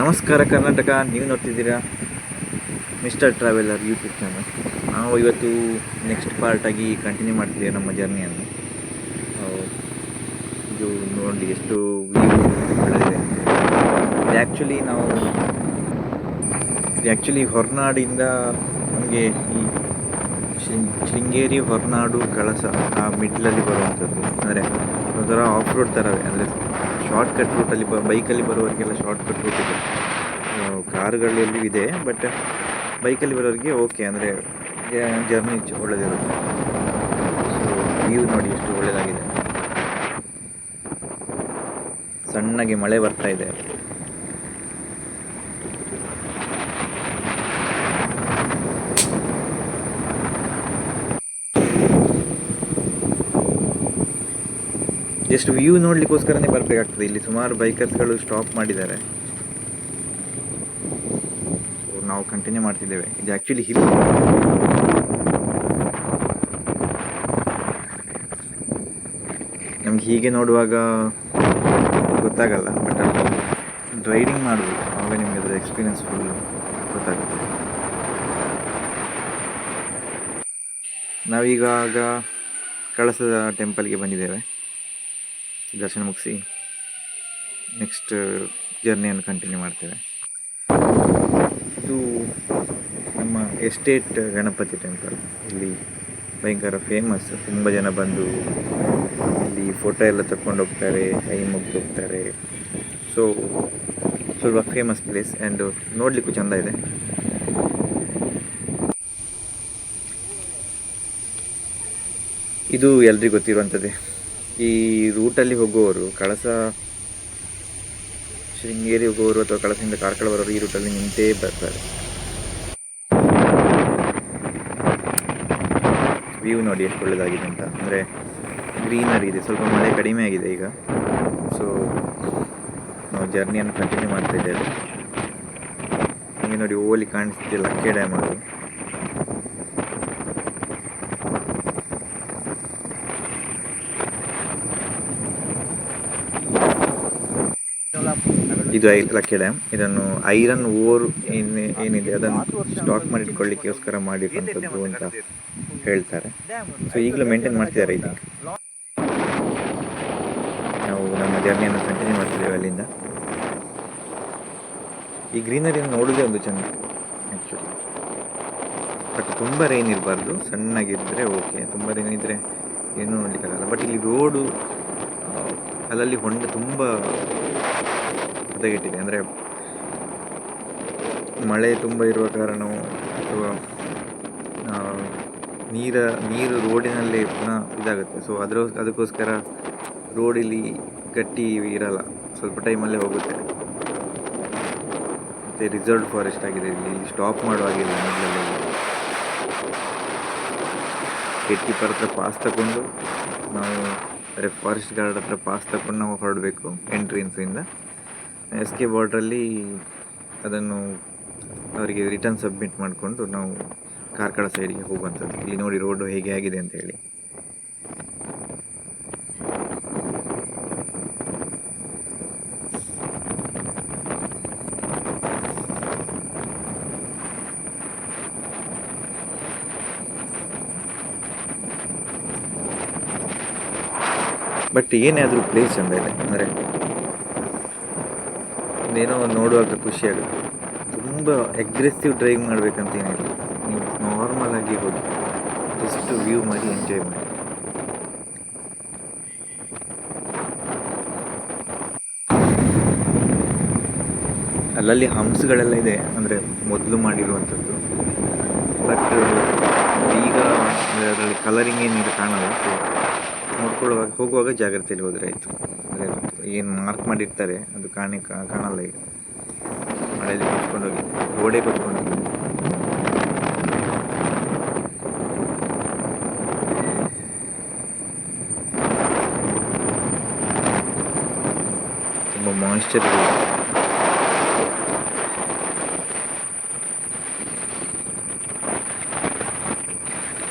ನಮಸ್ಕಾರ ಕರ್ನಾಟಕ, ನೀವು ನೋಡ್ತಿದ್ದೀರಾ ಮಿಸ್ಟರ್ ಟ್ರಾವೆಲರ್ ಯೂಟ್ಯೂಬ್ ಚಾನಲ್ ನಾವು ಇವತ್ತು ನೆಕ್ಸ್ಟ್ ಪಾರ್ಟಾಗಿ ಕಂಟಿನ್ಯೂ ಮಾಡ್ತಿದ್ದೇವೆ ನಮ್ಮ ಜರ್ನಿಯನ್ನು ಇದು ನೋಡಿ ಎಷ್ಟು ಒಳ್ಳೆಯದಿದೆ ಇದು ಆ್ಯಕ್ಚುಲಿ ನಾವು, ಇದು ಆ್ಯಕ್ಚುಲಿ ಹೊರನಾಡಿಂದ ನಮಗೆ ಈ ಶೃಂಗ್- ಶೃಂಗೇರಿ, ಹೊರನಾಡು, ಕಳಸ ಆ ಮಿಡ್ಲಲ್ಲಿ ಬರುವಂಥದ್ದು. ಅಂದರೆ ಒಂಥರ ಆಫ್ ರೋಡ್ ಥರವೇ ಅಂದರೆ ಶಾರ್ಟ್ ಕಟ್ ರೂಟಲ್ಲಿ ಬ ಬೈಕಲ್ಲಿ ಬರೋರಿಗೆಲ್ಲ ಶಾರ್ಟ್ ಕಟ್ ರೂಟ್ ಇದೆ. ಕಾರುಗಳಲ್ಲಿ ಇದೆ ಬಟ್ ಬೈಕಲ್ಲಿ ಬರೋರಿಗೆ ಓಕೆ ಅಂದರೆ ಜರ್ನಿ ಒಳ್ಳೆದಿರುತ್ತೆ. ಸೊ ವ್ಯೂ ನೋಡಿ ಎಷ್ಟು ಒಳ್ಳೆಯದಾಗಿದೆ ಸಣ್ಣಗೆ ಮಳೆ ಬರ್ತಾ ಇದೆ. ಜಸ್ಟ್ ವ್ಯೂ ನೋಡ್ಲಿಕ್ಕೋಸ್ಕರನೇ ಬರಬೇಕಾಗ್ತದೆ. ಇಲ್ಲಿ ಸುಮಾರು ಬೈಕರ್ಸ್ಗಳು ಸ್ಟಾಪ್ ಮಾಡಿದ್ದಾರೆ. ಸೊ ನಾವು ಕಂಟಿನ್ಯೂ ಮಾಡ್ತಿದ್ದೇವೆ. ಇದು ಆ್ಯಕ್ಚುಲಿ ಹಿಲ್ ನಮ್ಗೆ ಹೀಗೆ ನೋಡುವಾಗ ಗೊತ್ತಾಗಲ್ಲ ಬಟ್ ರೈಡಿಂಗ್ ಮಾಡಬೇಕು ಆವಾಗ ನಿಮಗೆ ಅದರ ಎಕ್ಸ್ಪೀರಿಯನ್ಸ್ ಫುಲ್ ಗೊತ್ತಾಗುತ್ತೆ. ನಾವೀಗ ಕಳಸದ ಟೆಂಪಲ್ಗೆ ಬಂದಿದ್ದೇವೆ. ದರ್ಶನ ಮುಗಿಸಿ ನೆಕ್ಸ್ಟ್ ಜರ್ನಿಯನ್ನು ಕಂಟಿನ್ಯೂ ಮಾಡ್ತೇವೆ. ಇದು ನಮ್ಮ ಎಸ್ಟೇಟ್ ಗಣಪತಿ ಟೆಂಪಲ್ ಇಲ್ಲಿ ಭಯಂಕರ ಫೇಮಸ್ ತುಂಬ ಜನ ಬಂದು ಇಲ್ಲಿ ಫೋಟೋ ಎಲ್ಲ ತಗೊಂಡು ಹೋಗ್ತಾರೆ, ಕೈ ಮುಗ್ದು ಹೋಗ್ತಾರೆ. ಸೊ ಸ್ವಲ್ಪ ಫೇಮಸ್ ಪ್ಲೇಸ್ ಆ್ಯಂಡ್ ನೋಡಲಿಕ್ಕೂ ಚೆಂದ ಇದೆ. ಇದು ಎಲ್ರಿಗೂ ಗೊತ್ತಿರುವಂಥದ್ದೇ ಈ ರೂಟಲ್ಲಿ ಹೋಗುವವರು, ಕಳಸ ಶೃಂಗೇರಿ ಹೋಗುವವರು ಅಥವಾ ಕಳಸದಿಂದ ಕಾರ್ಕಳ ಬರೋರು ಈ ರೂಟಲ್ಲಿ ನಿಂತೇ ಬರ್ತಾರೆ. ವ್ಯೂ ನೋಡಿ ಎಷ್ಟು ಒಳ್ಳೆಯದಾಗಿದೆ ಅಂತ. ಅಂದರೆ ಗ್ರೀನರಿ ಇದೆ. ಸ್ವಲ್ಪ ಮಳೆ ಕಡಿಮೆ ಆಗಿದೆ ಈಗ. ಸೊ ನಾವು ಜರ್ನಿಯನ್ನು ಕಂಟಿನ್ಯೂ ಮಾಡ್ತಾ ಇದ್ದೇವೆ. ಹಿಂಗೆ ನೋಡಿ ಓಲಿ ಕಾಣಿಸ್ತಿದೆ ಲಕ್ಕೆ ಡ್ಯಾಮ್ ಅದು ಇದು ಲಕ್ಕೆ ಡ್ಯಾಮ್ ಇದನ್ನು ಐರನ್ ಓರ್ ಏನ್ ಏನಿದೆ, ಅದನ್ನು ಸ್ಟಾಕ್ ಮಾಡಿಟ್ಕೊಳ್ಳಿಕ್ಕೋಸ್ಕರ ಮಾಡಿರುವಂಥದ್ದು ಅಂತ ಹೇಳ್ತಾರೆ. ಸೊ ಈಗಲೂ ಮೇಂಟೈನ್ ಮಾಡ್ತಿದ್ದಾರೆ ಇದು ನಾವು ನಮ್ಮ ಜರ್ನಿಯನ್ನು ಕಂಟಿನ್ಯೂ ಮಾಡ್ತಿದ್ದೇವೆ ಅಲ್ಲಿಂದ. ಈ ಗ್ರೀನರಿಯನ್ನು ನೋಡೋದೇ ಒಂದು ಚೆಂದ ಆ್ಯಕ್ಚುಲಿ ಬಟ್ ತುಂಬ ರೈನ್ ಇರಬಾರ್ದು ಸಣ್ಣಗಿದ್ದರೆ ಓಕೆ ತುಂಬ ರೈನ್ ಇದ್ದರೆ ಏನೂ ನೋಡಲಿಕ್ಕಾಗಲ್ಲ. ಬಟ್ ಇಲ್ಲಿ ರೋಡು ಅಲ್ಲಲ್ಲಿ ಹೊಂಡ ತುಂಬ ಹದಗೆಟ್ಟಿದೆ ಅಂದರೆ ಮಳೆ ತುಂಬ ಇರುವ ಕಾರಣ ಅಥವಾ ನೀರ, ನೀರು ರೋಡಿನಲ್ಲಿ ಪುನಃ ಇದಾಗುತ್ತೆ. ಸೊ ಅದರ, ಅದಕ್ಕೋಸ್ಕರ ರೋಡಿಲ್ಲಿ ಗಟ್ಟಿ ಇರಲ್ಲ. ಸ್ವಲ್ಪ ಟೈಮಲ್ಲೇ ಹೋಗುತ್ತೆ. ಮತ್ತು ರಿಸರ್ವ್ ಫಾರೆಸ್ಟ್ ಆಗಿದೆ. ಇಲ್ಲಿ ಸ್ಟಾಪ್ ಮಾಡುವಾಗಿಲ್ಲ ಮೊದಲಲ್ಲಿ. ಪರ ಹತ್ರ ಪಾಸ್ ತಗೊಂಡು ನಾವು ಅಂದರೆ ಫಾರೆಸ್ಟ್ ಗಾರ್ಡ್ ಹತ್ರ ಪಾಸ್ ತಗೊಂಡು ನಾವು ಹೊರಡಬೇಕು ಎಂಟ್ರೆನ್ಸಿಂದ. ಎಸ್ ಕೆ ಬಾರ್ಡ್ರಲ್ಲಿ ಅದನ್ನು ಅವರಿಗೆ ರಿಟರ್ನ್ ಸಬ್ಮಿಟ್ ಮಾಡಿಕೊಂಡು ನಾವು ಕಾರ್ಕಳ ಸೈಡಿಗೆ ಹೋಗುವಂಥದ್ದು. ಇಲ್ಲಿ ನೋಡಿ ರೋಡು ಹೇಗೆ ಆಗಿದೆ ಅಂತ ಹೇಳಿ. ಬಟ್ ಏನೇ ಆದರೂ ಪ್ಲೇಸ್ ಚೆಂದ ಇದೆ. ಅಂದರೆ ಏನೋ ನೋಡುವಾಗ ಖುಷಿ ಆಗುತ್ತೆ. ತುಂಬ ಅಗ್ರೆಸಿವ್ ಡ್ರೈವ್ ಮಾಡಬೇಕಂತ ಏನಿಲ್ಲ. ನೀವು ನಾರ್ಮಲ್ ಆಗಿ ಹೋಗಿ ಜಸ್ಟ್ ವ್ಯೂ ಮಾಡಿ ಎಂಜಾಯ್ ಮಾಡಿ. ಅಲ್ಲಲ್ಲಿ ಹಂಪ್ಸ್ಗಳೆಲ್ಲ ಇದೆ, ಅಂದರೆ ಮೊದಲು ಮಾಡಿರುವಂಥದ್ದು. ಬಟ್ ಈಗ ಅದರಲ್ಲಿ ಕಲರಿಂಗ್ ಏನಿದೆ ಕಾಣಲ್ಲ. ಸೊ ನೋಡ್ಕೊಳ್ಳುವಾಗ, ಹೋಗುವಾಗ ಜಾಗ್ರತೆಯಲ್ಲಿ ಹೋದರೆ ಆಯಿತು. ಏನು ಮಾರ್ಕ್ ಮಾಡಿರ್ತಾರೆ ಅದು ಕಾಣಿ ಕಾಣಲ್ಲ ಈಗ. ಮಳೆಯಲ್ಲಿ ಹೋಗಿ ಕೊಚ್ಕೊಂಡು ಹೋಗಿದೆ ತುಂಬ ಮಾಯಿಶ್ಚರ್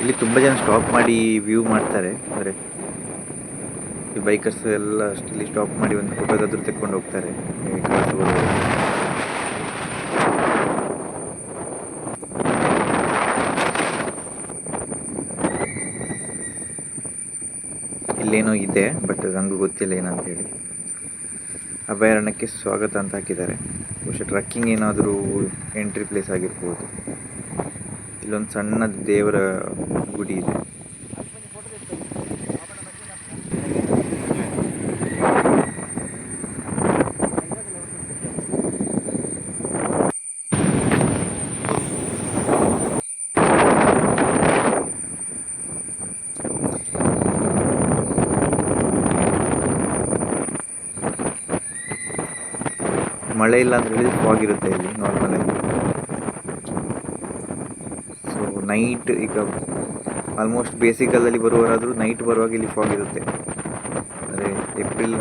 ಇಲ್ಲಿ ತುಂಬ ಜನ ಸ್ಟಾಪ್ ಮಾಡಿ ವ್ಯೂ ಮಾಡ್ತಾರೆ ಅಂದರೆ ಈ ಬೈಕರ್ಸ್ ಎಲ್ಲ ಇಲ್ಲಿ ಸ್ಟಾಪ್ ಮಾಡಿ ಒಂದು ಫೋಟೋದಾದ್ರೂ ತೆಕ್ಕೊಂಡು ಹೋಗ್ತಾರೆ. ಇಲ್ಲೇನೋ ಇದೆ ಬಟ್ ನಂಗೆ ಗೊತ್ತಿಲ್ಲ ಏನಂತ ಹೇಳಿ ಅಭಯಾರಣ್ಯಕ್ಕೆ ಸ್ವಾಗತ ಅಂತ ಹಾಕಿದ್ದಾರೆ. ಬಹುಶಃ ಟ್ರಕ್ಕಿಂಗ್ ಏನಾದರೂ ಎಂಟ್ರಿ ಪ್ಲೇಸ್ ಆಗಿರ್ಬೋದು. ಇಲ್ಲೊಂದು ಸಣ್ಣ ದೇವರ ಗುಡಿ ಇದೆ. ಮಳೆ ಇಲ್ಲ ಅಂತ ಹೇಳಿದ್ರೆ ಫಾಗ್ ಇರುತ್ತೆ ಇಲ್ಲಿ ನಾರ್ಮಲ್ ಆಗಿ. ಸೊ ನೈಟ್ ಈಗ ಆಲ್ಮೋಸ್ಟ್ ಬೇಸಿಗಲ್ಲಿ ಬರುವವರಾದರೂ ನೈಟ್ ಬರುವಾಗ ಇಲ್ಲಿ ಫಾಗ್ ಇರುತ್ತೆ. ಅಂದರೆ ಏಪ್ರಿಲ್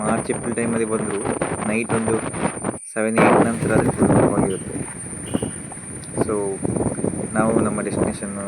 ಮಾರ್ಚ್ ಏಪ್ರಿಲ್ ಟೈಮಲ್ಲಿ ಬಂದರೂ ನೈಟ್ ಒಂದು ಸೆವೆನ್ ಏಯ್ಟ್ ನಂತರ ಅದು ಫಾಗ್ ಇರುತ್ತೆ. ಸೊ ನಾವು ನಮ್ಮ ಡೆಸ್ಟಿನೇಷನ್ನು